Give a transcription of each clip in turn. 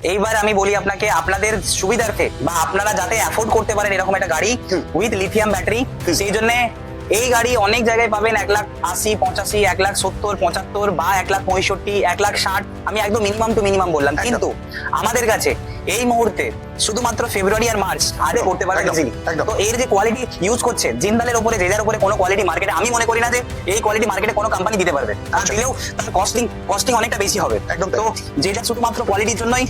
এইবার আমি বলি আপনাকে আপনাদের সুবিধার্থে বা আপনারা যাতে অ্যাফোর্ড করতে পারেন এরকম একটা গাড়ি উইথ লিথিয়াম ব্যাটারি সেই জন্য এই গাড়ি অনেক জায়গায় পাবেন এক লাখ আশি পঁচাশি এক লাখ সত্তর পঁচাত্তর বা এক লাখ পঁয়ষট্টি এক লাখ ষাট আমি একদম মিনিমাম টু মিনিমাম বললাম। কিন্তু আমাদের কাছে এই মুহূর্তে শুধুমাত্র ফেব্রুয়ারি আর মার্চ আরে করতে একদম, তো এর যে কোয়ালিটি ইউজ করছে জিন্দালের উপরে জেজার উপরে কোনো কোয়ালিটি মার্কেটে আমি মনে করি না যে এই কোয়ালিটি মার্কেটে কোনো কোম্পানি দিতে পারবে। আর। দিলেও তার কস্টিং কস্টিং অনেকটা বেশি হবে। একদম তো যেটা শুধুমাত্র কোয়ালিটির জন্যই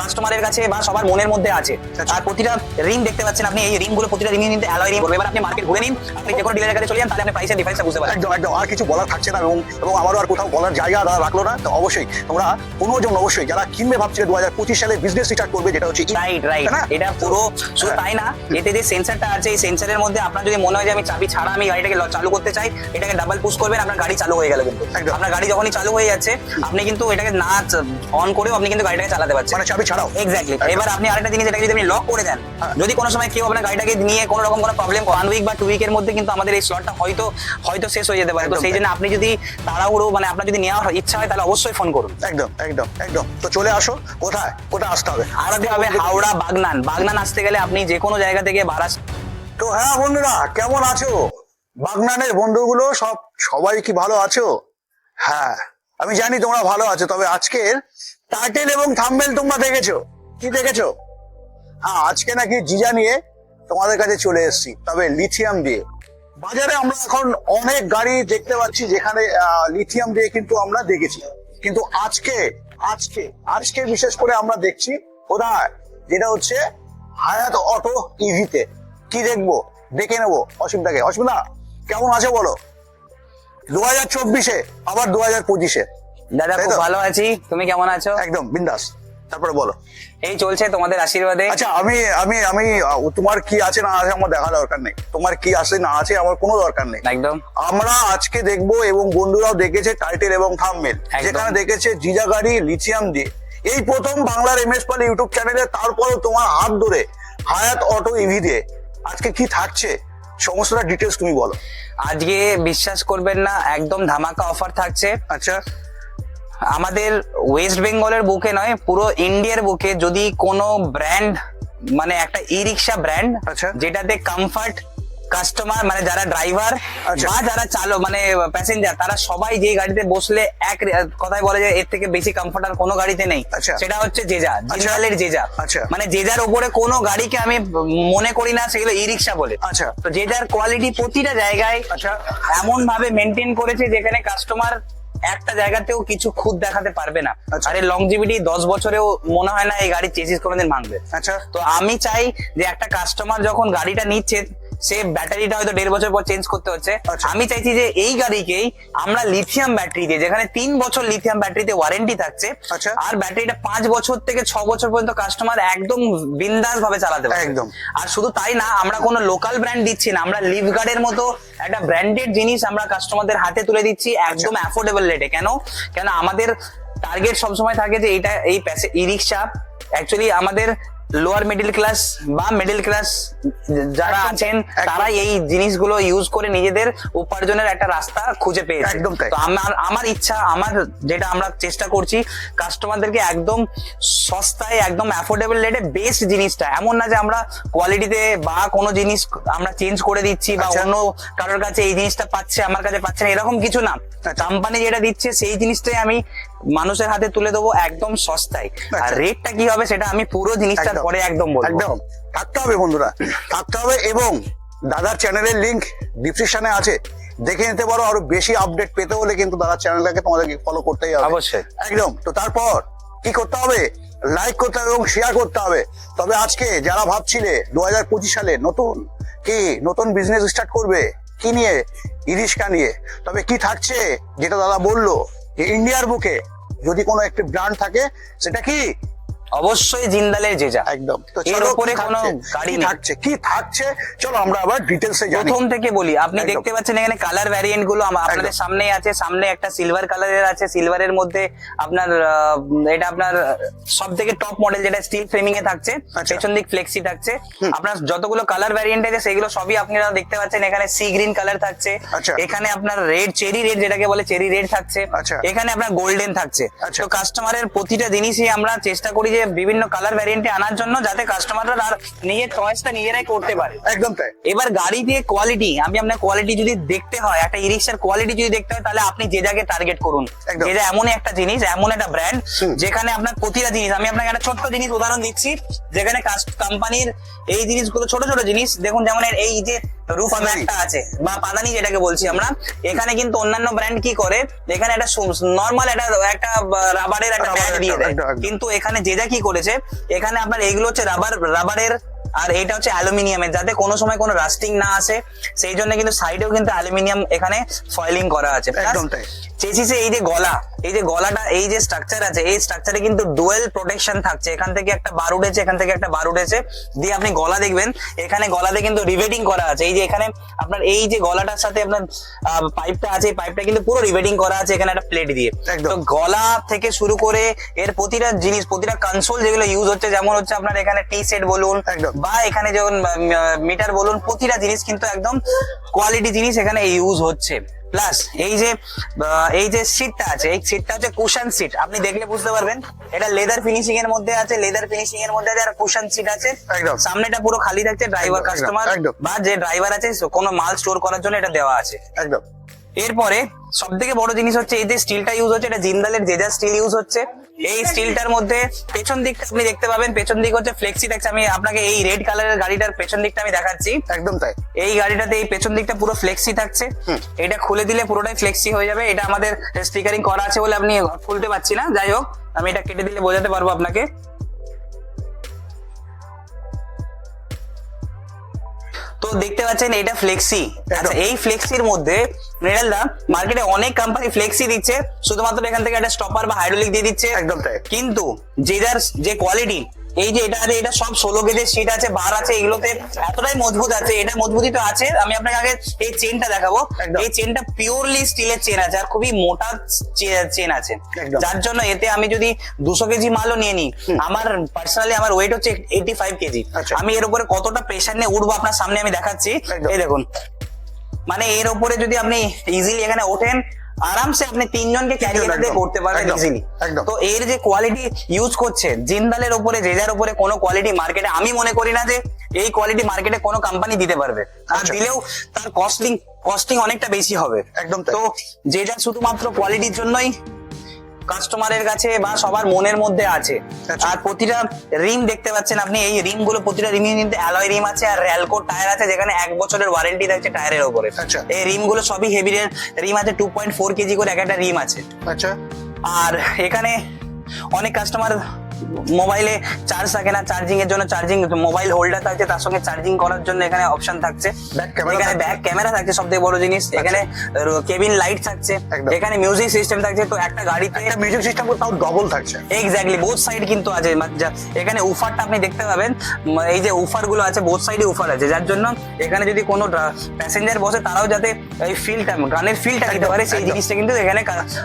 কাস্টমারের কাছে বা সবার মনের মধ্যে আছে আচ্ছা। আর প্রতিটা রিং দেখতে পাচ্ছেন আপনি এই রিংগুলো প্রতিটা রিং কিন্তু অ্যালয় রিং করবে। এবার আপনি মার্কেট ঘুরে নিন আপনি যে কোনো ডিলারের কাছে চলে যান তাহলে আপনি প্রাইসের ডিফারেন্সটা বুঝতে পারবেন। একদম একদম। আর কিছু বলার থাকছে না এবং এবং আমারও আর কোথাও বলার জায়গা দাদা রাখল না তো অবশ্যই তোমরা কোনো জন অবশ্যই যারা কিনবে ভাবছিলে দু হাজার পঁচিশ সালে বিজনেস স্টার্ট করবে যেটা হচ্ছে রাইট রাইট? এটা পুরো শুধু হ্যাঁ। তাই না এতে যে সেন্সারটা আছে এই সেন্সারের মধ্যে আপনার যদি মনে হয় যে আমি চাবি ছাড়া আমি গাড়িটাকে চালু করতে চাই এটাকে ডাবল পুশ করবেন আপনার গাড়ি চালু হয়ে গেল কিন্তু। আপনার গাড়ি যখনই চালু হয়ে যাচ্ছে আপনি কিন্তু এটাকে না অন করেও আপনি কিন্তু গাড়িটাকে চালাতে পারছেন। মানে চাবি ছাড়াও। এক্স্যাক্টলি এবার আপনি আরেকটা জিনিস এটাকে যদি আপনি লক করে দেন হ্যাঁ। যদি কোনো সময় কেউ আপনার গাড়িটাকে নিয়ে কোনো রকম কোনো প্রবলেম ওয়ান উইক বা টু উইকের মধ্যে কিন্তু আমাদের এই স্লটটা হয়তো হয়তো শেষ হয়ে যেতে পারে। তো সেই জন্য আপনি যদি তাড়াহুড়ো মানে আপনার যদি নেওয়ার ইচ্ছা হয় তাহলে অবশ্যই ফোন করুন। একদম একদম একদম। তো চলে আসো কোথায়? কোথায় আসতে হবে? আসতে হবে হাওড়া বাগনান। বাগনান আসতে গেলে আপনি যে কোনো জায়গা থেকে বারাস তো হ্যাঁ বন্ধুরা কেমন আছো? বাগনানের বন্ধুগুলো সব সবাই কি ভালো আছো? হ্যাঁ আমি জানি তোমরা ভালো আছো তবে আজকের টাইটেল এবং থাম্বেল তোমরা দেখেছ? কি দেখেছ? হ্যাঁ আজকে নাকি জিজা নিয়ে তোমাদের কাছে চলে এসেছি, তবে লিথিয়াম দিয়ে। বাজারে আমরা এখন অনেক গাড়ি দেখতে পাচ্ছি যেখানে লিথিয়াম দিয়ে কিন্তু আমরা দেখেছি। কিন্তু আজকে আজকে আজকে বিশেষ করে আমরা দেখছি কোথায়? যেটা হচ্ছে হায়াত অটো ইভিতে কি দেখব? দেখে নেব অসুবিধাকে। অসুবিধা? কেমন আছে বলো? দু হাজার চব্বিশে, আবার দু হাজার পঁচিশে। দাদা খুব ভালো আছি। তুমি কেমন আছো? একদম বিন্দাস। তারপরে বলো। এই চলছে তোমাদের আশীর্বাদে। আচ্ছা আমি আমি আমি তোমার কি আছে না আছে আমার দেখা দরকার নেই। তোমার কি আছে না আছে আমার কোনো দরকার নেই। একদম। আমরা আজকে দেখব এবং বন্ধুরাও দেখেছে টাইটেল এবং থামমেল। যেখানে দেখেছে জিজা গাড়ি লিথিয়াম দিয়ে। এই প্রথম বাংলার এম এস পাল ইউটিউব চ্যানেলে তারপরেও তোমার হাত ধরে হায়াত অটো ইভি দিয়ে। আজকে কি থাকছে? সমস্তটা ডিটেলস তুমি বলো। আজকে বিশ্বাস করবেন না একদম ধামাকা অফার থাকছে। আচ্ছা। আমাদের ওয়েস্ট বেঙ্গলের বুকে নয় পুরো ইন্ডিয়ার বুকে যদি কোনো ব্র্যান্ড মানে একটা ই রিক্সা ব্র্যান্ড আচ্ছা। যেটাতে কমফর্ট কাস্টমার মানে যারা ড্রাইভার আচ্ছা। বা যারা চালক মানে প্যাসেঞ্জার তারা সবাই যে গাড়িতে বসলে এক কথায় বলে যে এর থেকে বেশি কমফর্ট আর কোনো গাড়িতে নেই আচ্ছা। সেটা হচ্ছে জেজা জিন্দালের জেজা আচ্ছা। মানে জেজার উপরে কোনো গাড়িকে আমি মনে করি না সেগুলো ই রিক্সা বলে আচ্ছা তো জেজার কোয়ালিটি প্রতিটা জায়গায় আচ্ছা এমন ভাবে মেনটেন করেছে যেখানে কাস্টমার একটা জায়গাতেও কিছু খুদ দেখাতে পারবে না। আর আরে লংজিভিটি দশ বছরেও মনে হয় না এই গাড়ির চেসিস কোনোদিন ভাঙবে। আচ্ছা। তো আমি চাই যে একটা কাস্টমার যখন গাড়িটা নিচ্ছে সে ব্যাটারিটা হয়তো দেড় বছর পর চেঞ্জ করতে হচ্ছে আচ্ছা। আমি চাইছি যে এই গাড়িকেই আমরা লিথিয়াম ব্যাটারি দিয়ে যেখানে তিন বছর লিথিয়াম ব্যাটারিতে ওয়ারেন্টি থাকছে আচ্ছা। আর ব্যাটারিটা পাঁচ বছর থেকে ছ বছর পর্যন্ত কাস্টমার একদম বিন্দাস ভাবে চালাতে পারে একদম। আর শুধু তাই না আমরা কোনো লোকাল ব্র্যান্ড দিচ্ছি না আমরা লিভগার্ডের মতো একটা ব্র্যান্ডেড জিনিস আমরা কাস্টমারদের হাতে তুলে দিচ্ছি একদম অ্যাফোর্ডেবল রেটে কেন কেন আমাদের টার্গেট সবসময় থাকে যে এটা এই ই রিক্সা অ্যাকচুয়ালি আমাদের লোয়ার মিডল ক্লাস বা মিডিল ক্লাস যারা আছেন। তারা এই জিনিসগুলো ইউজ করে নিজেদের উপার্জনের একটা রাস্তা খুঁজে পেয়েছে একদম তাই। তো আমার আমার ইচ্ছা আমার যেটা আমরা চেষ্টা করছি কাস্টমারদেরকে একদম সস্তায় একদম অ্যাফোর্ডেবল রেটে বেস্ট জিনিসটা এমন না যে আমরা কোয়ালিটিতে বা কোনো জিনিস আমরা চেঞ্জ করে দিচ্ছি বা আচ্ছা। অন্য কারোর কাছে এই জিনিসটা পাচ্ছে আমার কাছে পাচ্ছে না এরকম কিছু না কোম্পানি যেটা দিচ্ছে সেই জিনিসটাই আমি মানুষের হাতে তুলে দেবো একদম সস্তায়। আর আচ্ছা। রেটটা কি হবে সেটা আমি পুরো জিনিসটার। পরে একদম বলব। একদম। থাকতে হবে বন্ধুরা। থাকতে হবে এবং দাদার চ্যানেলের লিংক ডিসক্রিপশনে আছে। দেখে নিতে পারো আরও বেশি আপডেট পেতে হলে কিন্তু দাদার চ্যানেলটাকে তোমাদেরকে ফলো করতেই হবে। অবশ্যই। একদম। তো তারপর কি করতে হবে? লাইক করতে হবে এবং শেয়ার করতে হবে। তবে আজকে যারা ভাবছিলে দু হাজার পঁচিশ সালে নতুন কি নতুন বিজনেস স্টার্ট করবে কি নিয়ে ইরিশকা নিয়ে তবে কি থাকছে যেটা দাদা বলল যে ইন্ডিয়ার বুকে যদি কোনো একটি ব্র্যান্ড থাকে সেটা কি? অবশ্যই জিন্দালের জেজা একদম। এর উপরে কোনো? গাড়ি থাকছে? কি থাকছে? চলো আমরা আবার ডিটেলসে জানি। প্রথম থেকে বলি আপনি দেখতে পাচ্ছেন এখানে কালার ভ্যারিয়েন্টগুলো আপনাদের সামনেই আছে সামনে একটা সিলভার কালারের আছে সিলভারের মধ্যে আপনার এটা আপনার সব থেকে টপ মডেল যেটা স্টিল ফ্রেমিং এ থাকছে আচ্ছা। পেছন দিক ফ্লেক্সি থাকছে। আপনার যতগুলো কালার ভ্যারিয়েন্ট আছে সেগুলো সবই আপনারা দেখতে পাচ্ছেন এখানে সি গ্রিন কালার থাকছে। আচ্ছা। এখানে আপনার রেড চেরি রেড যেটাকে বলে চেরি রেড থাকছে। আচ্ছা। এখানে আপনার গোল্ডেন থাকছে। তো কাস্টমারের প্রতিটা জিনিসই আমরা চেষ্টা করি যে যে বিভিন্ন কালার ভ্যারিয়েন্টে আনার জন্য যাতে কাস্টমাররা তার নিজের চয়েসটা নিজেরাই করতে পারে। একদম তাই। এবার গাড়ি দিয়ে কোয়ালিটি আমি আপনার কোয়ালিটি যদি দেখতে হয় একটা ইরিক্সার কোয়ালিটি যদি দেখতে হয় তাহলে আপনি যে জায়গায় টার্গেট করুন। যেটা এমন একটা জিনিস এমন একটা ব্র্যান্ড যেখানে আপনার প্রতিটা জিনিস আমি আপনাকে একটা ছোট্ট জিনিস উদাহরণ দিচ্ছি যেখানে কোম্পানির এই জিনিসগুলো ছোট ছোট জিনিস দেখুন যেমন এই যে রুফ। ম্যাটটা আছে বা পাদানি যেটাকে বলছি আমরা। এখানে কিন্তু অন্যান্য ব্র্যান্ড কি করে? এখানে একটা নর্মাল একটা একটা রাবারের একটা ম্যাট দিয়ে দেয়। কিন্তু এখানে যে যা কি করেছে এখানে আপনার এইগুলো হচ্ছে রাবার রাবারের আর এটা হচ্ছে অ্যালুমিনিয়ামের যাতে কোনো সময় কোনো রাস্টিং না আসে। সেই জন্য কিন্তু সাইডেও কিন্তু অ্যালুমিনিয়াম এখানে ফয়েলিং করা আছে। চেসিসে এই যে গলা। এই যে গলাটা এই যে স্ট্রাকচার আছে এই স্ট্রাকচারে কিন্তু ডুয়েল প্রোটেকশন থাকছে। এখান থেকে একটা বার উঠেছে এখান থেকে একটা বার উঠেছে। দিয়ে আপনি গলা দেখবেন এখানে গলাতে কিন্তু রিভেটিং করা আছে। এই যে এখানে আপনার এই যে গলাটার সাথে আপনার পাইপটা আছে এই পাইপটা কিন্তু পুরো রিভেটিং করা আছে এখানে একটা প্লেট দিয়ে। তো গলা থেকে শুরু করে এর প্রতিটা জিনিস প্রতিটা কনসোল যেগুলো ইউজ হচ্ছে যেমন হচ্ছে আপনার এখানে টি সেট বলুন বা এখানে যেমন মিটার বলুন প্রতিটা জিনিস কিন্তু একদম কোয়ালিটি জিনিস এখানে ইউজ হচ্ছে। প্লাস এই যে এই যে সিটটা আছে এই সিটটা হচ্ছে কুশন সিট আপনি দেখলে বুঝতে পারবেন এটা লেদার ফিনিশিং এর মধ্যে আছে লেদার ফিনিশিং এর মধ্যে আছে আর কুশন সিট আছে। সামনেটা পুরো খালি থাকছে ড্রাইভার কাস্টমার বা যে ড্রাইভার আছে কোনো মাল স্টোর করার জন্য এটা দেওয়া আছে। একদম। এরপরে সব থেকে বড় জিনিস হচ্ছে এই যে স্টিলটা ইউজ হচ্ছে এটা জিন্দালের জেজা স্টিল ইউজ হচ্ছে এই স্টিলটার মধ্যে পেছন দিকটা আপনি দেখতে পাবেন পেছন দিক হচ্ছে ফ্লেক্সি থাকছে আমি আপনাকে এই রেড কালারের গাড়িটার পেছন দিকটা আমি দেখাচ্ছি। একদম তাই। এই গাড়িটাতে এই পেছন দিকটা পুরো ফ্লেক্সি থাকছে। এটা খুলে দিলে পুরোটাই ফ্লেক্সি হয়ে যাবে। এটা আমাদের স্টিকারিং করা আছে বলে আপনি খুলতে পারছি না। যাই হোক আমি এটা কেটে দিলে বোঝাতে পারব আপনাকে। তো দেখতে পাচ্ছেন এটা ফ্লেক্সি আচ্ছা এই ফ্লেক্সির মধ্যে মৃণালদা মার্কেটে অনেক কোম্পানি ফ্লেক্সি দিচ্ছে। শুধুমাত্র এখান থেকে একটা স্টপার বা হাইড্রোলিক দিয়ে দিচ্ছে। একদম তাই। কিন্তু যে যার যে কোয়ালিটি এই যে এটা আছে এটা সব ষোলো গেজের সিট আছে বার আছে এগুলোতে এতটাই মজবুত আছে এটা মজবুতি তো আছে। আমি আপনাকে আগে এই চেনটা দেখাবো। এই চেনটা পিওরলি স্টিলের চেন আছে আর খুবই মোটা চেন আছে। যার জন্য এতে আমি যদি দুশো কেজি মালও নিয়ে নিই আমার পার্সোনালি আমার ওয়েট হচ্ছে এইটি ফাইভ কেজি। আমি এর উপরে কতটা প্রেশার নিয়ে উঠবো আপনার সামনে আমি দেখাচ্ছি। এই দেখুন। মানে এর উপরে যদি আপনি ইজিলি এখানে ওঠেন আরামসে আপনি তিনজনকে ক্যারি। করতে পারবেন ইজিলি তো এর যে কোয়ালিটি ইউজ করছে জিন্দালের উপরে জেজার উপরে কোনো কোয়ালিটি মার্কেটে আমি মনে করি না যে এই কোয়ালিটি মার্কেটে কোনো কোম্পানি দিতে পারবে। আর আচ্ছা। দিলেও তার কস্টিং কস্টিং অনেকটা বেশি হবে। একদম তো তো যেটা শুধুমাত্র কোয়ালিটির জন্যই কাস্টমারের কাছে বা সবার মনের মধ্যে আছে আচ্ছা। আর প্রতিটা রিম দেখতে পাচ্ছেন আপনি এই রিমগুলো প্রতিটা রিম কিন্তু অ্যালয় রিম আছে আর র্যালকো টায়ার আছে যেখানে এক বছরের ওয়ারেন্টি থাকছে টায়ারের উপরে আচ্ছা। এই রিমগুলো সবই হেভি রিম আছে টু পয়েন্ট ফোর কেজি করে এক একটা রিম আছে আচ্ছা আর এখানে অনেক কাস্টমার মোবাইলে চার্জ থাকে না চার্জিং এর জন্য চার্জিং মোবাইল হোল্ডার থাকছে তার সঙ্গে চার্জিং করার জন্য এখানে অপশন থাকছে। এখানে ব্যাক ক্যামেরা থাকছে সব থেকে বড় জিনিস। এখানে কেবিন লাইট থাকছে। এখানে মিউজিক সিস্টেম থাকছে তো একটা গাড়িতে একটা মিউজিক সিস্টেম তাও ডবল থাকছে। এক্স্যাক্টলি বোথ সাইড কিন্তু আছে। এখানে উফারটা আপনি দেখতে পাবেন। এই যে উফারগুলো আছে বোথ সাইডে উফার আছে। যার জন্য এখানে যদি কোনো প্যাসেঞ্জার বসে তারাও যাতে এই ফিলটা গানের ফিলটা দিতে পারে সেই জিনিসটা কিন্তু এখানে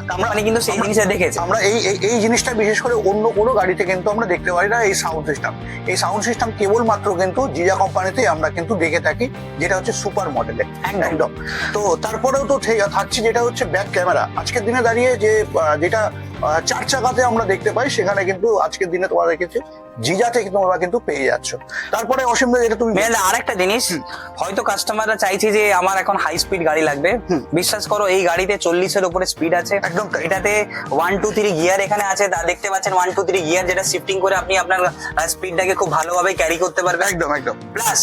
কোম্পানি কিন্তু সেই জিনিসটা দেখেছে। আমরা এই এই- জিনিসটা বিশেষ করে অন্য কোনো গাড়িতে কিন্তু আমরা দেখতে পারি না এই সাউন্ড সিস্টেম এই সাউন্ড সিস্টেম কেবলমাত্র কিন্তু জিজা কোম্পানিতে আমরা কিন্তু দেখে থাকি যেটা হচ্ছে সুপার মডেলে একদম। একদম। তো তারপরেও তো থাকছে যেটা হচ্ছে ব্যাক ক্যামেরা আজকের দিনে দাঁড়িয়ে যে যেটা চার চাকাতে আমরা দেখতে পাই সেখানে কিন্তু আজকের দিনে তোমার রেখেছে জিজাতে থেকে তোমরা কিন্তু পেয়ে যাচ্ছ। তারপরে অসীম যেটা তুমি আর আরেকটা জিনিস। হয়তো কাস্টমাররা চাইছে যে আমার এখন হাই স্পিড গাড়ি লাগবে। বিশ্বাস করো এই গাড়িতে চল্লিশের উপরে স্পিড আছে। একদম এটাতে ওয়ান টু থ্রি গিয়ার এখানে আছে। তা দেখতে পাচ্ছেন ওয়ান টু থ্রি গিয়ার যেটা শিফটিং করে আপনি আপনার স্পিডটাকে খুব ভালোভাবে ক্যারি করতে পারবেন। একদম একদম। প্লাস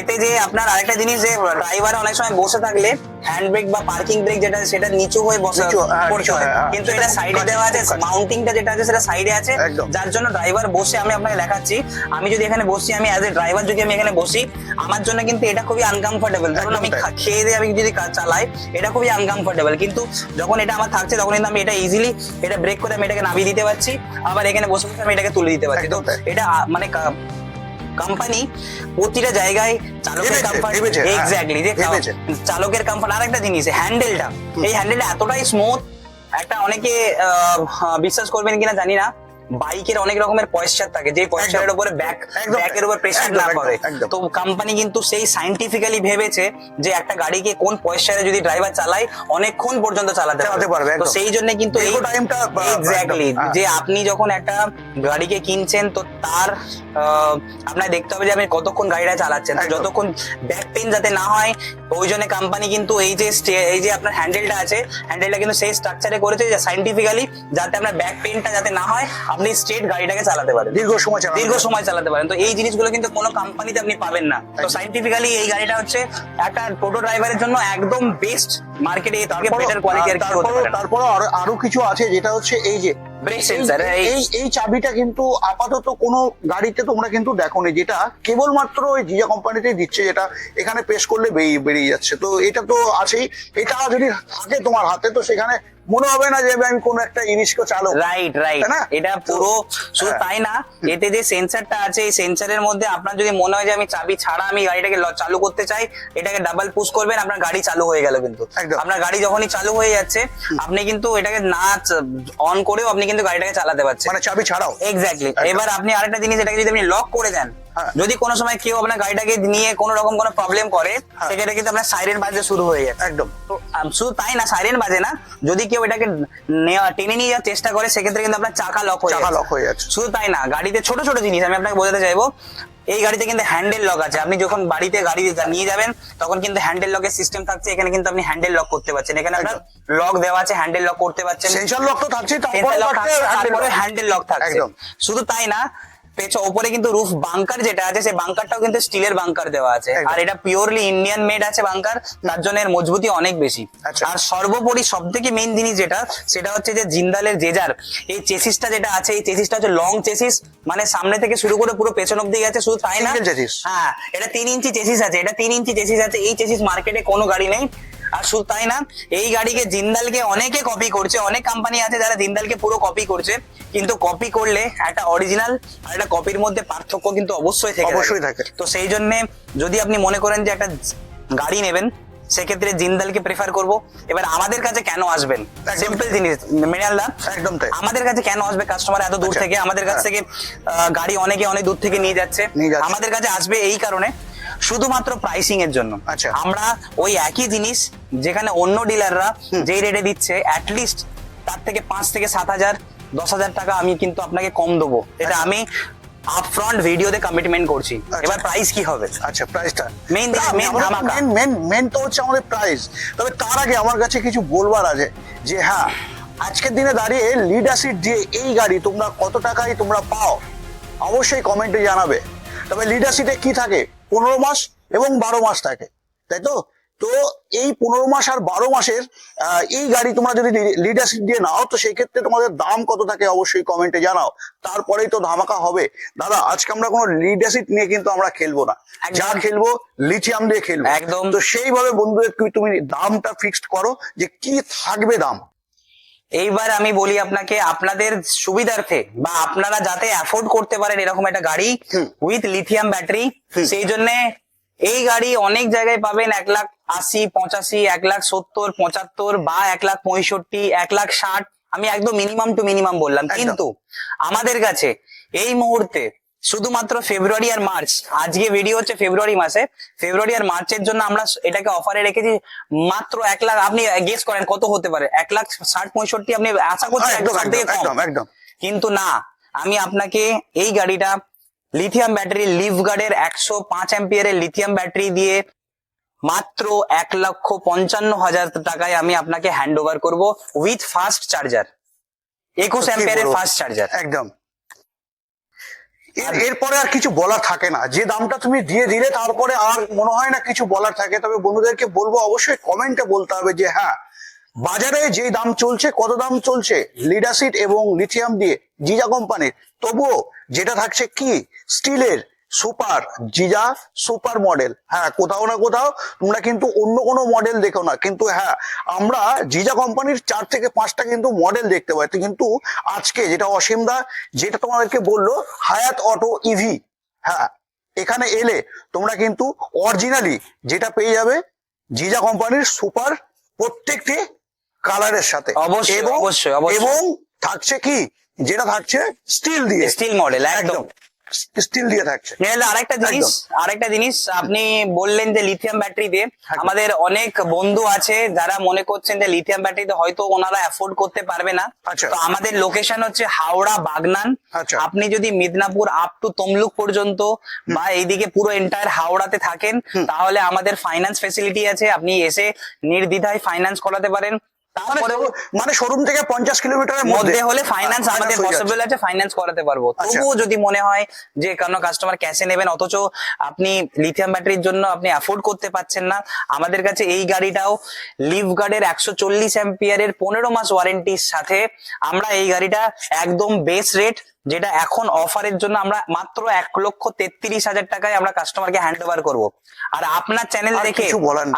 এতে যে আপনার আরেকটা জিনিস যে ড্রাইভার অনেক সময় বসে থাকলে হ্যান্ড ব্রেক বা পার্কিং ব্রেক যেটা সেটা নিচু হয়ে বসে হ্যাঁ, নিচু, হয়। কিন্তু এটা সাইডে দেওয়া আছে। মাউন্টিংটা যেটা আছে সেটা সাইডে আছে। যার জন্য ড্রাইভার বসে আমি আপনাকে দেখাচ্ছি। আমি যদি এখানে বসি আমি অ্যাজ এ ড্রাইভার যদি আমি এখানে বসি আমার জন্য কিন্তু এটা খুবই আনকমফোর্টেবল ধরুন আমি খেয়ে দিয়ে আমি যদি চালাই এটা খুবই আনকমফোর্টেবল কিন্তু যখন এটা আমার থাকছে তখন কিন্তু আমি এটা ইজিলি এটা ব্রেক করে আমি এটাকে নামিয়ে দিতে পারছি। আবার এখানে বসে বসে আমি এটাকে তুলে দিতে পারছি। তো এটা মানে কোম্পানি প্রতিটা জায়গায় চালকের কাম্পানি কমফর্ট এক্স্যাক্টলি যে চালকের কমফর্ট আর একটা জিনিস হ্যান্ডেলটা এই হ্যান্ডেলটা এতটাই স্মুথ একটা অনেকে আহ, বিশ্বাস করবেন কিনা জানি না বাইকের অনেক রকমের পয়সচার থাকে যে পয়সচারের উপরে ব্যাক ব্যাকের উপর প্রেসার একদম, না একদম। তো কোম্পানি কিন্তু সেই সাইন্টিফিক্যালি ভেবেছে যে একটা গাড়িকে কোন পয়সচারে যদি ড্রাইভার চালায় অনেকক্ষণ পর্যন্ত চালাতে পারবে, তো সেই জন্য কিন্তু এই টাইমটা এক্স্যাক্টলি। যে আপনি যখন একটা গাড়িকে কিনছেন তো তার আহ, আপনার দেখতে হবে যে আপনি কতক্ষণ গাড়িটা চালাচ্ছেন। যতক্ষণ ব্যাক পেন যাতে না হয় ওই জন্য কোম্পানি কিন্তু এই যে এই যে আপনার হ্যান্ডেলটা আছে হ্যান্ডেলটা কিন্তু সেই স্ট্রাকচারে করেছে যে সাইন্টিফিক্যালি যাতে আপনার ব্যাক পেনটা যাতে না হয় আপনি স্ট্রেট গাড়িটাকে চালাতে পারেন। দীর্ঘ সময় দীর্ঘ সময় চালাতে পারেন। তো এই জিনিসগুলো কিন্তু কোনো কোম্পানিতে আপনি পাবেন না। তো সাইন্টিফিক্যালি এই গাড়িটা হচ্ছে একটা টোটো ড্রাইভারের জন্য একদম বেস্ট মার্কেটে তারপরও- বেটার কোয়ালিটি আর কি হতে পারে না আরও কিছু আছে যেটা হচ্ছে এই যে ব্রেক এই- সেন্সার এই এই চাবিটা কিন্তু আপাতত কোনো গাড়িতে তোমরা কিন্তু দেখোনি যেটা কেবলমাত্র ওই জিজা কোম্পানিতেই দিচ্ছে যেটা এখানে পেশ করলে বেরিয়ে বেরিয়ে যাচ্ছে। তো এটা তো আছেই। এটা যদি থাকে তোমার হাতে তো সেখানে মনে হবে না যে আমি কোনো একটা ইনিশকে চালক রাইট রাইট? এটা পুরো শুধু হ্যাঁ। তাই না এতে যে সেন্সারটা আছে এই সেন্সারের মধ্যে আপনার যদি মনে হয় যে আমি চাবি ছাড়া আমি গাড়িটাকে চালু করতে চাই এটাকে ডাবল পুশ করবেন আপনার গাড়ি চালু হয়ে গেল কিন্তু আপনার গাড়ি যখনই চালু হয়ে যাচ্ছে আপনি কিন্তু এটাকে না অন করেও আপনি কিন্তু গাড়িটাকে চালাতে পারছেন মানে চাবি ছাড়াও এক্স্যাক্টলি। এবার আপনি আরেকটা জিনিস এটাকে যদি আপনি লক করে দেন। যদি কোনো সময় কেউ আপনার গাড়িটাকে নিয়ে কোনো রকম কোনো প্রবলেম করে হ্যাঁ। সেক্ষেত্রে কিন্তু আপনার সাইরেন বাজতে শুরু হয়ে যায়। একদম। তো শুধু তাই না সাইরেন বাজে না। যদি কেউ এটাকে নেওয়া টেনে নিয়ে যাওয়ার চেষ্টা করে সেক্ষেত্রে কিন্তু আপনার চাকা লক হয়ে চাকা লক হয়ে যাচ্ছে। শুধু তাই না গাড়িতে ছোট ছোট জিনিস আমি আপনাকে বোঝাতে চাইব এই গাড়িতে কিন্তু হ্যান্ডেল লক আছে। আপনি যখন বাড়িতে গাড়ি নিয়ে যাবেন তখন কিন্তু হ্যান্ডেল লকের সিস্টেম থাকছে এখানে কিন্তু আপনি হ্যান্ডেল লক করতে পারছেন। এখানে আপনার লক দেওয়া আছে হ্যান্ডেল লক করতে পারছেন। সেন্সর লক তো থাকছে তারপরে। হ্যান্ডেল লক থাকছে। একদম। শুধু তাই না পেছ ওপরে কিন্তু রুফ বাংকার যেটা আছে সেই বাংকারটাও কিন্তু স্টিলের বাংকার দেওয়া আছে। আর এটা পিওরলি ইন্ডিয়ান মেড আছে বাংকার তার জন্য এর মজবুতি অনেক বেশি। আচ্ছা। আর সর্বোপরি সব থেকে মেইন জিনিস যেটা সেটা হচ্ছে যে জিন্দালের জেজার। এই চেসিসটা যেটা আছে এই চেসিসটা হচ্ছে লং চেসিস মানে সামনে থেকে শুরু করে পুরো পেছন অব্দি গেছে শুধু তাই না? হ্যাঁ এটা তিন ইঞ্চি চেসিস আছে এটা তিন ইঞ্চি চেসিস আছে। এই চেসিস মার্কেটে কোনো গাড়ি নেই। আর শুধু তাই না? এই গাড়িকে জিন্দালকে অনেকে কপি করছে অনেক কোম্পানি আছে যারা জিন্দালকে পুরো কপি করছে। কিন্তু কপি করলে একটা অরিজিনাল আর একটা কপির মধ্যে পার্থক্য কিন্তু অবশ্যই থাকে। অবশ্যই থাকে। তো সেই জন্য যদি আপনি মনে করেন যে একটা গাড়ি নেবেন সেক্ষেত্রে জিন্দালকে প্রেফার করব। এবার আমাদের কাছে কেন আসবেন? সিম্পল জিনিস দা একদম তাই। আমাদের কাছে কেন আসবে কাস্টমার এত দূর আচ্ছা, থেকে? আমাদের কাছ হ্যাঁ। থেকে গাড়ি অনেকে অনেক দূর থেকে নিয়ে যাচ্ছে। আমাদের কাছে আসবে এই কারণে শুধুমাত্র প্রাইসিং এর জন্য। আচ্ছা। আমরা ওই একই জিনিস যেখানে অন্য ডিলাররা যেই রেটে দিচ্ছে অ্যাটলিস্ট তার থেকে পাঁচ থেকে সাত হাজার দশ হাজার টাকা আমি কিন্তু আপনাকে কম দেবো। এটা আচ্ছা। আমি আপফ্রন্ট ভিডিওতে কমিটমেন্ট করছি। আচ্ছা। এবার প্রাইস কি হবে? আচ্ছা প্রাইসটা main ধামাকা। মেন মেন মেন তো হচ্ছে আমাদের প্রাইস তবে তার আগে আমার কাছে কিছু বলবার আছে যে হ্যাঁ আজকের দিনে দাঁড়িয়ে লিডারশিপ দিয়ে এই গাড়ি তোমরা কত টাকায় তোমরা পাও অবশ্যই কমেন্টে জানাবে। তবে লিডারশিপে কি থাকে? পনেরো মাস এবং বারো মাস থাকে। তাই তো? তো এই পনেরো মাস আর বারো মাসের এই গাড়ি তোমরা যদি লিড অ্যাসিড দিয়ে নাও তো সেই ক্ষেত্রে তোমাদের দাম কত থাকে অবশ্যই কমেন্টে জানাও। তারপরেই তো ধামাকা হবে। দাদা আজকে আমরা কোনো লিডারশিপ নিয়ে কিন্তু আমরা খেলব না। যা খেলব লিথিয়াম দিয়ে খেলব। একদম। তো সেইভাবে বন্ধুদের তুমি দামটা ফিক্সড করো যে কি থাকবে দাম? এইবার আমি বলি আপনাকে আপনাদের সুবিধার্থে বা আপনারা যাতে অ্যাফোর্ড করতে পারেন এরকম একটা গাড়ি উইথ লিথিয়াম ব্যাটারি সেই জন্য এই গাড়ি অনেক জায়গায় পাবেন এক লাখ আশি পঁচাশি এক লাখ সত্তর পঁচাত্তর বা এক লাখ পঁয়ষট্টি এক লাখ ষাট। আমি একদম মিনিমাম টু মিনিমাম বললাম। কিন্তু আমাদের কাছে এই মুহূর্তে শুধুমাত্র ফেব্রুয়ারি আর মার্চ আজকে ভিডিও হচ্ছে ফেব্রুয়ারি মাসে। ফেব্রুয়ারি আর মার্চের জন্য আমরা এটাকে অফারে রেখেছি মাত্র এক লাখ আপনি গেস করেন কত হতে পারে? এক লাখ ষাট পঁয়ষট্টি আপনি আশা করছেন হ্যাঁ, কিন্তু না আমি আপনাকে এই গাড়িটা লিথিয়াম ব্যাটারি লিভ গার্ডের একশো পাঁচ অ্যাম্পিয়ারের লিথিয়াম ব্যাটারি দিয়ে মাত্র এক লক্ষ পঞ্চান্ন হাজার টাকায় আমি আপনাকে হ্যান্ড ওভার করব উইথ ফাস্ট চার্জার একুশ অ্যাম্পিয়ারের? ফাস্ট চার্জার একদম। এরপরে আর কিছু বলার থাকে না। যে দামটা তুমি দিয়ে দিলে তারপরে আর মনে হয় না কিছু বলার থাকে। তবে বন্ধুদেরকে বলব অবশ্যই কমেন্টে বলতে হবে যে হ্যাঁ বাজারে যে দাম চলছে কত দাম চলছে? লিডাসিড এবং লিথিয়াম দিয়ে জিজা কোম্পানির তবুও যেটা থাকছে কি? স্টিলের সুপার জিজা সুপার মডেল। হ্যাঁ কোথাও না কোথাও তোমরা কিন্তু অন্য কোনো মডেল দেখো না। কিন্তু হ্যাঁ আমরা জিজা কোম্পানির চার থেকে পাঁচটা কিন্তু মডেল দেখতে পাই। কিন্তু আজকে যেটা অসীম দা যেটা তোমাদেরকে বলল হায়াত অটো ইভি হ্যাঁ এখানে এলে তোমরা কিন্তু অরিজিনালি যেটা পেয়ে যাবে জিজা কোম্পানির সুপার প্রত্যেকটি কালারের সাথে। অবশ্যই। এবং থাকছে কি? যেটা থাকছে স্টিল দিয়ে। স্টিল মডেল একদম। স্টিল দিয়ে থাকছে। আরেকটা জিনিস আরেকটা জিনিস আপনি বললেন যে লিথিয়াম ব্যাটারিতে আমাদের অনেক বন্ধু আছে যারা মনে করছেন যে লিথিয়াম ব্যাটারিতে হয়তো ওনারা অ্যাফোর্ড করতে পারবে না। আচ্ছা। তো আমাদের লোকেশন হচ্ছে হাওড়া বাগনান। আচ্ছা। আপনি যদি মিদনাপুর আপ টু তমলুক পর্যন্ত বা এইদিকে পুরো এন্টায়ার হাওড়াতে থাকেন তাহলে আমাদের ফাইন্যান্স ফেসিলিটি আছে। আপনি এসে নির্দ্বিধায় ফাইন্যান্স করাতে পারেন। মানে শোরুম- মানে থেকে পঞ্চাশ কিলোমিটারের মধ্যে হলে ফাইন্যান্স হ্যাঁ, আমাদের পসিবল আছে ফাইন্যান্স করাতে পারব আচ্ছা। তবুও যদি মনে হয় যে কোনো কাস্টমার ক্যাশে নেবেন অথচ আপনি লিথিয়াম ব্যাটারির জন্য আপনি অ্যাফোর্ড করতে পারছেন না আমাদের কাছে এই গাড়িটাও লিভ গার্ডের একশো চল্লিশ অ্যাম্পিয়ারের পনেরো মাস ওয়ারেন্টির সাথে আমরা এই গাড়িটা একদম বেস্ট রেট যেটা এখন অফারের জন্য আমরা মাত্র এক লক্ষ তেত্রিশ হাজার টাকায় আমরা কাস্টমারকে হ্যান্ড ওভার করব। আর আপনার চ্যানেল দেখে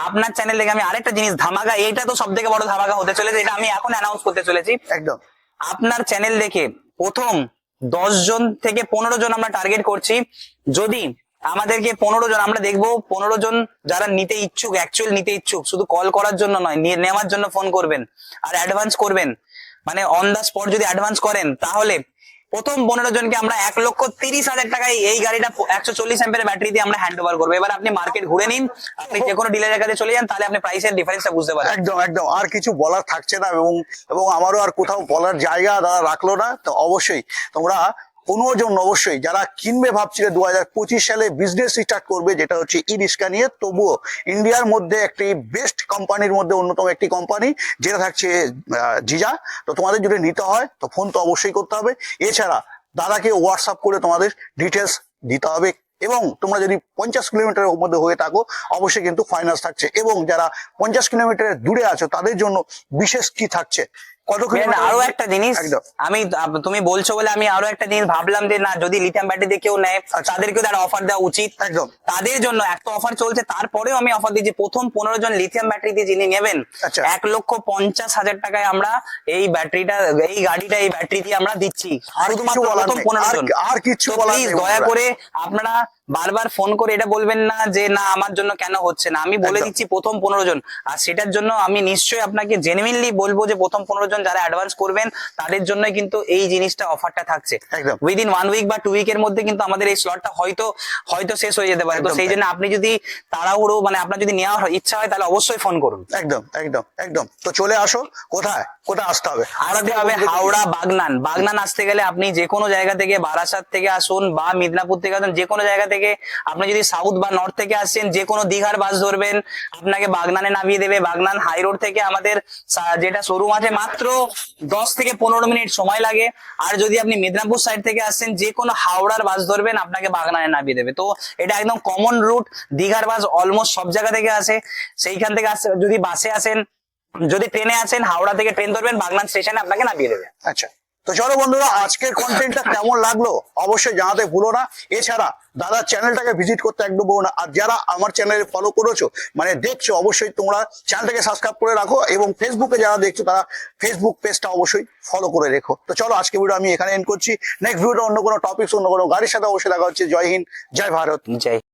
আপনার চ্যানেল দেখে আমি আরেকটা জিনিস ধামাকা এইটা তো সব থেকে বড় ধামাকা হতে চলেছে এটা আমি এখন অ্যানাউন্স করতে চলেছি। একদম। আপনার চ্যানেল দেখে প্রথম দশ জন থেকে পনেরো জন আমরা টার্গেট করছি। যদি আমাদেরকে পনেরো জন আমরা দেখব পনেরো জন যারা নিতে ইচ্ছুক অ্যাকচুয়াল নিতে ইচ্ছুক শুধু কল করার জন্য নয় নিয়ে নেওয়ার জন্য ফোন করবেন। আর অ্যাডভান্স করবেন। মানে অন দা স্পট যদি অ্যাডভান্স করেন তাহলে প্রথম পনেরো জনকে আমরা এক লক্ষ তিরিশ হাজার টাকায় এই গাড়িটা একশো চল্লিশ অ্যাম্পের ব্যাটারি দিয়ে আমরা হ্যান্ড ওভার করব। এবার আপনি মার্কেট ঘুরে নিন। আপনি যে কোনো ডিলারের কাছে চলে যান তাহলে আপনি প্রাইসের ডিফারেন্সটা বুঝতে পারেন একদম একদম। আর কিছু বলার থাকছে না এবং এবং আমারও আর কোথাও বলার জায়গা দাদা রাখল না তো অবশ্যই তোমরা জন অবশ্যই। যারা কিনবে ভাবছিলে দু হাজার পঁচিশ সালে বিজনেস স্টার্ট করবে, যেটা হচ্ছে ই রিক্সা নিয়ে, তবুও ইন্ডিয়ার মধ্যে একটি বেস্ট কোম্পানির মধ্যে অন্যতম একটি কোম্পানি যেটা থাকছে জিজা তো তোমাদের যদি নিতে হয়, তো ফোন তো অবশ্যই করতে হবে। এছাড়া দাদাকে হোয়াটসঅ্যাপ করে তোমাদের ডিটেলস দিতে হবে এবং তোমরা যদি পঞ্চাশ কিলোমিটারের মধ্যে হয়ে থাকো, অবশ্যই কিন্তু ফাইন্যান্স থাকছে। এবং যারা পঞ্চাশ কিলোমিটারের দূরে আছো, তাদের জন্য বিশেষ কি থাকছে? কত আরও একটা জিনিস আমি তুমি বলছো বলে আমি আরও একটা জিনিস ভাবলাম যে না যদি লিথিয়াম ব্যাটারি কেউ নেয় আচ্ছা। তাদেরকেও তার অফার দেওয়া উচিত। একদম। তাদের জন্য একটা অফার চলছে তারপরেও আমি অফার দিচ্ছি প্রথম পনেরো জন লিথিয়াম ব্যাটারি দিয়ে যিনি নেবেন আচ্ছা। এক লক্ষ পঞ্চাশ হাজার টাকায় আমরা এই ব্যাটারিটা এই গাড়িটা এই ব্যাটারি দিয়ে আমরা দিচ্ছি। আর কিছু বলার আর- নেই দয়া করে আপনারা বারবার ফোন করে এটা বলবেন না যে না আমার জন্য কেন হচ্ছে না? আমি বলে দিচ্ছি প্রথম পনেরো জন। আর সেটার জন্য আমি নিশ্চয়ই আপনাকে জেনুইনলি বলব যে প্রথম পনেরো জন যারা অ্যাডভান্স করবেন তাদের জন্য কিন্তু এই জিনিসটা অফারটা থাকছে। উইদিন ওয়ান উইক বা টু উইকের মধ্যে কিন্তু আমাদের এই স্লটটা হয়তো হয়তো শেষ হয়ে যেতে পারে। তো সেই জন্য আপনি যদি তাড়াহুড়ো মানে আপনার যদি নেওয়ার ইচ্ছা হয় তাহলে অবশ্যই ফোন করুন। একদম একদম একদম। তো চলে আসো। কোথায়? কোথায় আসতে হবে? আসতে হবে হাওড়া বাগনান। বাগনান আসতে গেলে আপনি যে কোনো জায়গা থেকে বারাসাত থেকে আসুন বা মিদনাপুর থেকে আসুন যে কোনো জায়গা থেকে আপনি যদি সাউথ বা নর্থ থেকে আসছেন যে কোনো দীঘার বাস ধরবেন, আপনাকে বাগনানে নামিয়ে দেবে। বাগনান হাই রোড থেকে আমাদের যেটা শোরুম আছে মাত্র দশ থেকে পনেরো মিনিট সময় লাগে। আর যদি আপনি মেদিনীপুর সাইড থেকে আসছেন যে কোনো হাওড়ার বাস ধরবেন, আপনাকে বাগনানে নামিয়ে দেবে। তো এটা একদম কমন রুট দীঘার বাস অলমোস্ট সব জায়গা থেকে আসে। সেইখান থেকে যদি বাসে আসেন, যদি ট্রেনে আছেন হাওড়া থেকে ট্রেন ধরবেন, বাগনান স্টেশনে আপনাকে নামিয়ে দেবে। আচ্ছা। তো চলো বন্ধুরা, আজকের কন্টেন্টটা কেমন লাগল অবশ্যই জানাতে ভুলো না। এছাড়া দাদার চ্যানেলটাকে ভিজিট করতে একদম ভুলো না। আর যারা আমার চ্যানেলে ফলো করেছ মানে দেখছ, অবশ্যই তোমরা চ্যানেলটাকে সাবস্ক্রাইব করে রাখো এবং ফেসবুকে যারা দেখছ, তারা ফেসবুক পেজটা অবশ্যই ফলো করে রেখো। তো চলো আজকে ভিডিও আমি এখানে এন্ড করছি। নেক্সট ভিডিও অন্য কোনো টপিক অন্য কোনো গাড়ির সাথে অবশ্যই দেখা হচ্ছে। জয় হিন্দ, জয় ভারত। জয়